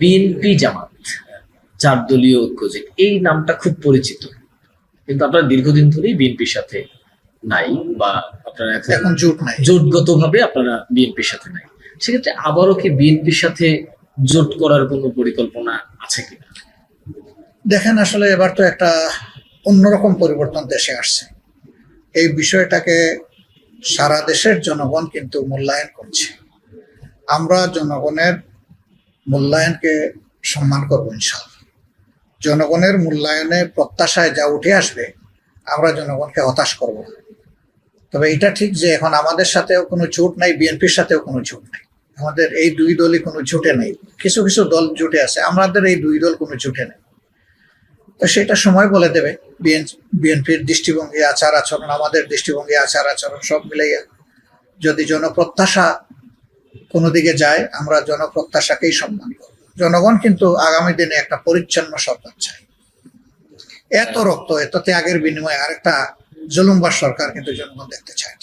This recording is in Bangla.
বিএনপি জামাত চার দলীয় ঐক্য জোট এই নামটা খুব পরিচিত। কিন্তু আপনারা দীর্ঘদিন ধরেই বিএনপির সাথে নাই বা আপনারা এখন এখন জোট নাই। জোটগত ভাবে আপনারা বিএনপির সাথে নাই। সেক্ষেত্রে আবারও কি বিএনপির সাথে জোট করার কোনো পরিকল্পনা আছে কিনা? দেখেন আসলে এবার তো একটা অন্যরকম পরিবর্তন দেশে আসছে। এই বিষয়টাকে সারা দেশের জনগণ কিন্তু মূল্যায়ন করছে। আমরা জনগণের মূল্যায়নকে সম্মান করব ইনশাল্লাহ জনগণের মূল্যায়নে প্রত্যাশায় যা উঠে আসবে, আমরা জনগণকে হতাশ করব। তবে এটা ঠিক যে এখন আমাদের সাথেও কোনো জোট নাই, বিএনপির সাথেও কোনো জোট নাই। আমাদের এই দুই দলই কোনো জোটে নেই। কিছু কিছু দল জোটে আছে, আমাদের এই দুই দল কোনো জোটে নেই। তো সেটা সময় বলে দেবে। বিএনপির দৃষ্টিভঙ্গি, আচার আচরণ, আমাদের দৃষ্টিভঙ্গি, আচার আচরণ সব মিলাইয়া যদি জনপ্রত্যাশা কোনো দিকে যায়, আমরা জনপ্রত্যাশাকেই সম্মান করব। জনগণ কিন্তু আগামী দিনে একটা পরিচ্ছন্ন সরকার চাই এত রক্ত এত ত্যাগের বিনিময়ে আরেকটা জুলুম্বার সরকার কিন্তু জনগণ দেখতে চায়